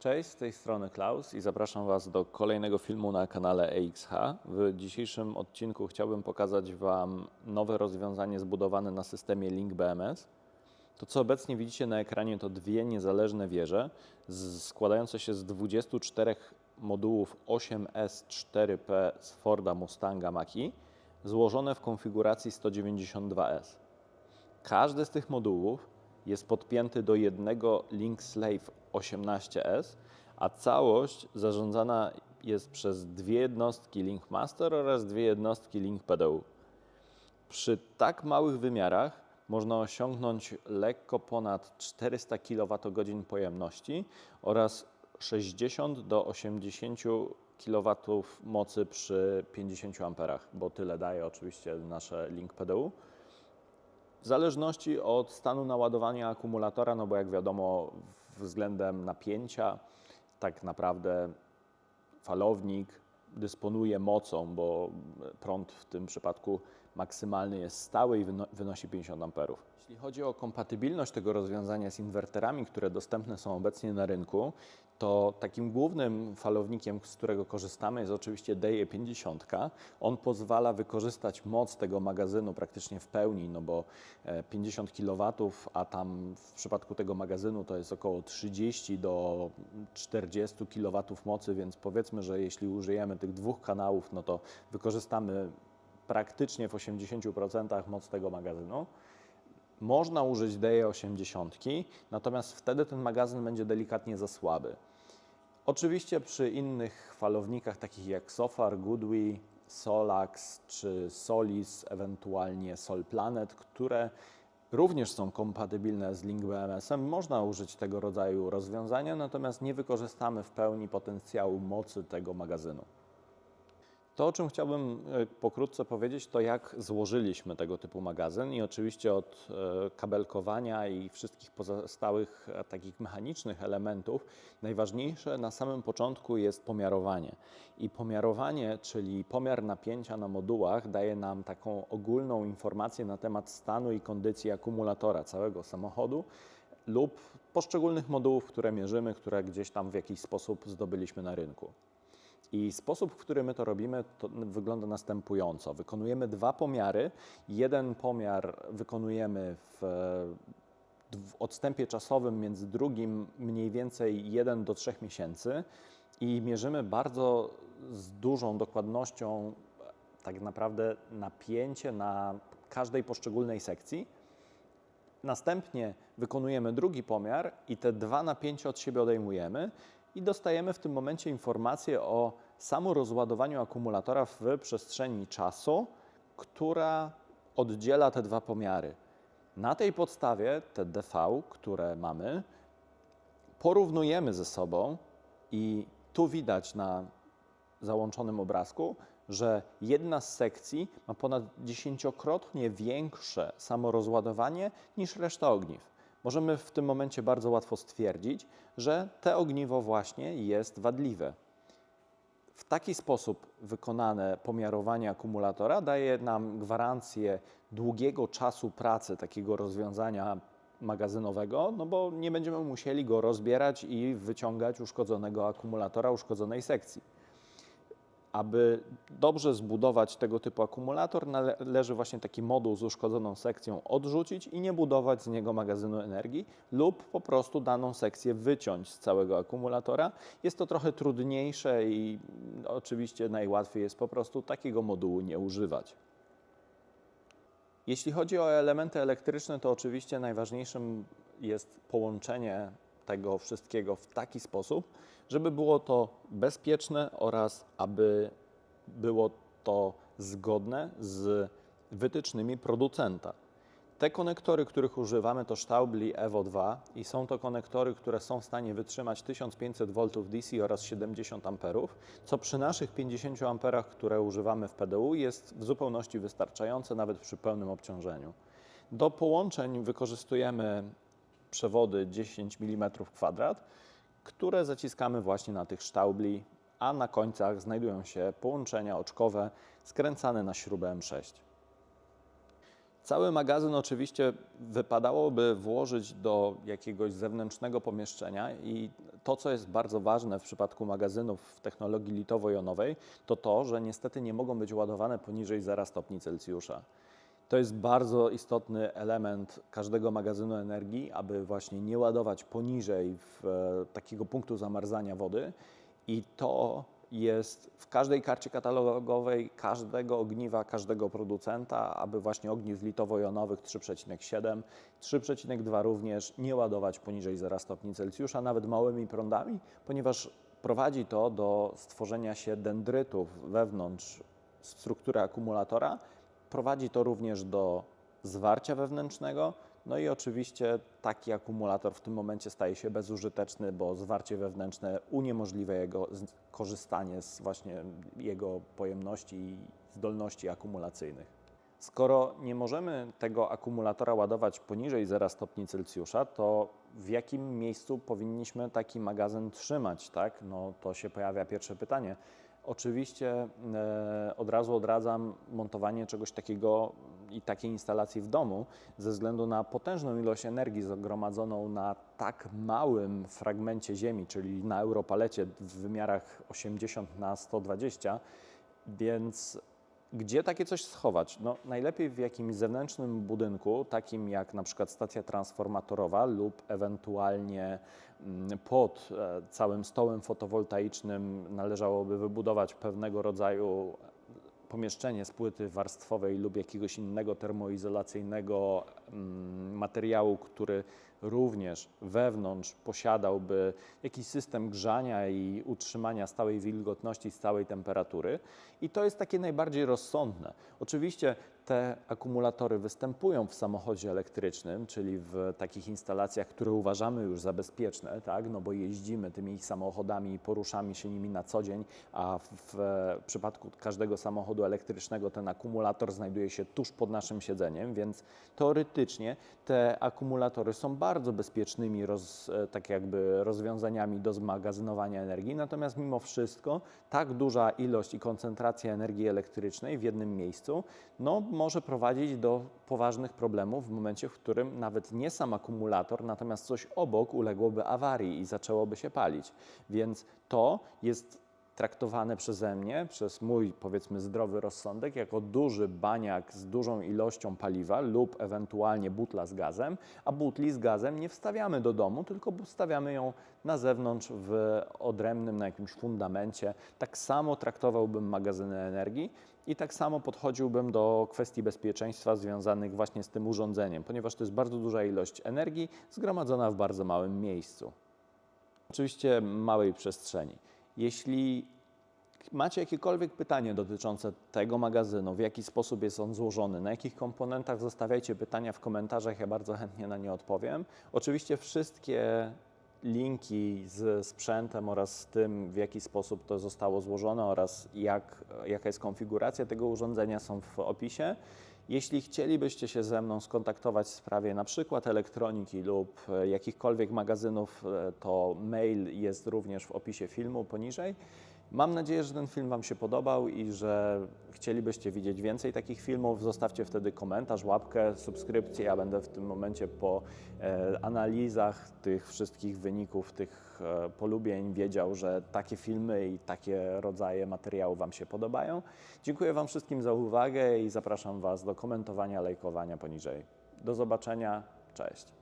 Cześć, z tej strony Klaus i zapraszam Was do kolejnego filmu na kanale EXH. W dzisiejszym odcinku chciałbym pokazać Wam nowe rozwiązanie zbudowane na systemie Link BMS. To, co obecnie widzicie na ekranie, to dwie niezależne wieże składające się z 24 modułów 8S4P z Forda Mustanga Mach-E, złożone w konfiguracji 192S. Każdy z tych modułów jest podpięty do jednego Link Slave 18S, a całość zarządzana jest przez dwie jednostki Link Master oraz dwie jednostki Link PDU. Przy tak małych wymiarach można osiągnąć lekko ponad 400 kWh pojemności oraz 60 do 80 kW mocy przy 50 A, bo tyle daje oczywiście nasze Link PDU. W zależności od stanu naładowania akumulatora, no bo jak wiadomo, względem napięcia, tak naprawdę falownik dysponuje mocą, bo prąd w tym przypadku maksymalny jest stały i wyno- wynosi 50 amperów. Jeśli chodzi o kompatybilność tego rozwiązania z inwerterami, które dostępne są obecnie na rynku, to takim głównym falownikiem, z którego korzystamy, jest oczywiście DE 50. On pozwala wykorzystać moc tego magazynu praktycznie w pełni, no bo e, 50 kW, a tam w przypadku tego magazynu to jest około 30 do 40 kW mocy, więc powiedzmy, że jeśli użyjemy tych dwóch kanałów, no to wykorzystamy praktycznie w 80% moc tego magazynu. Można użyć DE80, natomiast wtedy ten magazyn będzie delikatnie za słaby. Oczywiście przy innych falownikach takich jak Sofar, Goodwi, Solax czy Solis, ewentualnie Sol Planet, które również są kompatybilne z Link BMS-em, można użyć tego rodzaju rozwiązania, natomiast nie wykorzystamy w pełni potencjału mocy tego magazynu. To, o czym chciałbym e, pokrótce powiedzieć, to jak złożyliśmy tego typu magazyn i oczywiście od e, kabelkowania i wszystkich pozostałych e, takich mechanicznych elementów, najważniejsze na samym początku jest pomiarowanie. I pomiarowanie, czyli pomiar napięcia na modułach, daje nam taką ogólną informację na temat stanu i kondycji akumulatora całego samochodu lub poszczególnych modułów, które mierzymy, które gdzieś tam w jakiś sposób zdobyliśmy na rynku. I sposób, w który my to robimy, to wygląda następująco. Wykonujemy dwa pomiary. Jeden pomiar wykonujemy w, w odstępie czasowym między drugim mniej więcej 1 do 3 miesięcy i mierzymy bardzo z dużą dokładnością tak naprawdę napięcie na każdej poszczególnej sekcji. Następnie wykonujemy drugi pomiar i te dwa napięcia od siebie odejmujemy i dostajemy w tym momencie informację o samorozładowaniu akumulatora w przestrzeni czasu, która oddziela te dwa pomiary. Na tej podstawie te DV, które mamy, porównujemy ze sobą i tu widać na załączonym obrazku, że jedna z sekcji ma ponad dziesięciokrotnie większe samorozładowanie niż reszta ogniw. Możemy w tym momencie bardzo łatwo stwierdzić, że te ogniwo właśnie jest wadliwe. W taki sposób wykonane pomiarowanie akumulatora daje nam gwarancję długiego czasu pracy takiego rozwiązania magazynowego, no bo nie będziemy musieli go rozbierać i wyciągać uszkodzonego akumulatora, uszkodzonej sekcji. Aby dobrze zbudować tego typu akumulator, należy właśnie taki moduł z uszkodzoną sekcją odrzucić i nie budować z niego magazynu energii, lub po prostu daną sekcję wyciąć z całego akumulatora. Jest to trochę trudniejsze i oczywiście najłatwiej jest po prostu takiego modułu nie używać. Jeśli chodzi o elementy elektryczne, to oczywiście najważniejszym jest połączenie tego wszystkiego w taki sposób, żeby było to bezpieczne oraz aby było to zgodne z wytycznymi producenta. Te konektory, których używamy, to Staubli Evo 2 i są to konektory, które są w stanie wytrzymać 1500 V DC oraz 70 A, co przy naszych 50 A, które używamy w PDU, jest w zupełności wystarczające nawet przy pełnym obciążeniu. Do połączeń wykorzystujemy przewody 10 mm kwadrat, które zaciskamy właśnie na tych sztaubli, a na końcach znajdują się połączenia oczkowe skręcane na śrubę M6. Cały magazyn oczywiście wypadałoby włożyć do jakiegoś zewnętrznego pomieszczenia i to, co jest bardzo ważne w przypadku magazynów w technologii litowo-jonowej, to to, że niestety nie mogą być ładowane poniżej 0 stopni Celsjusza. To jest bardzo istotny element każdego magazynu energii, aby właśnie nie ładować poniżej w, e, takiego punktu zamarzania wody. I to jest w każdej karcie katalogowej każdego ogniwa, każdego producenta, aby właśnie ogniw litowo-jonowych 3,7, 3,2 również nie ładować poniżej 0 stopni Celsjusza, nawet małymi prądami, ponieważ prowadzi to do stworzenia się dendrytów wewnątrz struktury akumulatora, prowadzi to również do zwarcia wewnętrznego, no i oczywiście taki akumulator w tym momencie staje się bezużyteczny, bo zwarcie wewnętrzne uniemożliwia jego korzystanie z właśnie jego pojemności i zdolności akumulacyjnych. Skoro nie możemy tego akumulatora ładować poniżej 0 stopni Celsjusza, to w jakim miejscu powinniśmy taki magazyn trzymać, tak? No to się pojawia pierwsze pytanie. Oczywiście e, od razu odradzam montowanie czegoś takiego i takiej instalacji w domu ze względu na potężną ilość energii zgromadzoną na tak małym fragmencie ziemi, czyli na europalecie w wymiarach 80 na 120, więc gdzie takie coś schować? No, najlepiej w jakimś zewnętrznym budynku, takim jak na przykład stacja transformatorowa lub ewentualnie mm, pod e, całym stołem fotowoltaicznym należałoby wybudować pewnego rodzaju pomieszczenie z płyty warstwowej lub jakiegoś innego termoizolacyjnego mm, materiału, który również wewnątrz posiadałby jakiś system grzania i utrzymania stałej wilgotności, stałej temperatury. I to jest takie najbardziej rozsądne. Oczywiście te akumulatory występują w samochodzie elektrycznym, czyli w takich instalacjach, które uważamy już za bezpieczne, tak? no bo jeździmy tymi samochodami i poruszamy się nimi na co dzień, a w, przypadku każdego samochodu elektrycznego ten akumulator znajduje się tuż pod naszym siedzeniem, więc teoretycznie te akumulatory są bardzo bezpiecznymi roz, e, tak jakby rozwiązaniami do zmagazynowania energii, natomiast mimo wszystko tak duża ilość i koncentracja energii elektrycznej w jednym miejscu no, może prowadzić do poważnych problemów w momencie, w którym nawet nie sam akumulator, natomiast coś obok uległoby awarii i zaczęłoby się palić. Więc to jest traktowane przeze mnie, przez mój powiedzmy zdrowy rozsądek, jako duży baniak z dużą ilością paliwa lub ewentualnie butla z gazem, a butli z gazem nie wstawiamy do domu, tylko wstawiamy ją na zewnątrz w odrębnym, na jakimś fundamencie. Tak samo traktowałbym magazyny energii i tak samo podchodziłbym do kwestii bezpieczeństwa związanych właśnie z tym urządzeniem, ponieważ to jest bardzo duża ilość energii zgromadzona w bardzo małym miejscu. Oczywiście małej przestrzeni. Jeśli macie jakiekolwiek pytanie dotyczące tego magazynu, w jaki sposób jest on złożony, na jakich komponentach, zostawiajcie pytania w komentarzach, ja bardzo chętnie na nie odpowiem. Oczywiście wszystkie linki z sprzętem oraz z tym, w jaki sposób to zostało złożone oraz jak, jaka jest konfiguracja tego urządzenia są w opisie. Jeśli chcielibyście się ze mną skontaktować w sprawie na przykład elektroniki lub e, jakichkolwiek magazynów, e, to mail jest również w opisie filmu poniżej. Mam nadzieję, że ten film Wam się podobał i że chcielibyście widzieć więcej takich filmów. Zostawcie wtedy komentarz, łapkę, subskrypcję. Ja będę w tym momencie po e, analizach tych wszystkich wyników, tych e, polubień wiedział, że takie filmy i takie rodzaje materiałów Wam się podobają. Dziękuję Wam wszystkim za uwagę i zapraszam Was do komentowania, lajkowania poniżej. Do zobaczenia. Cześć.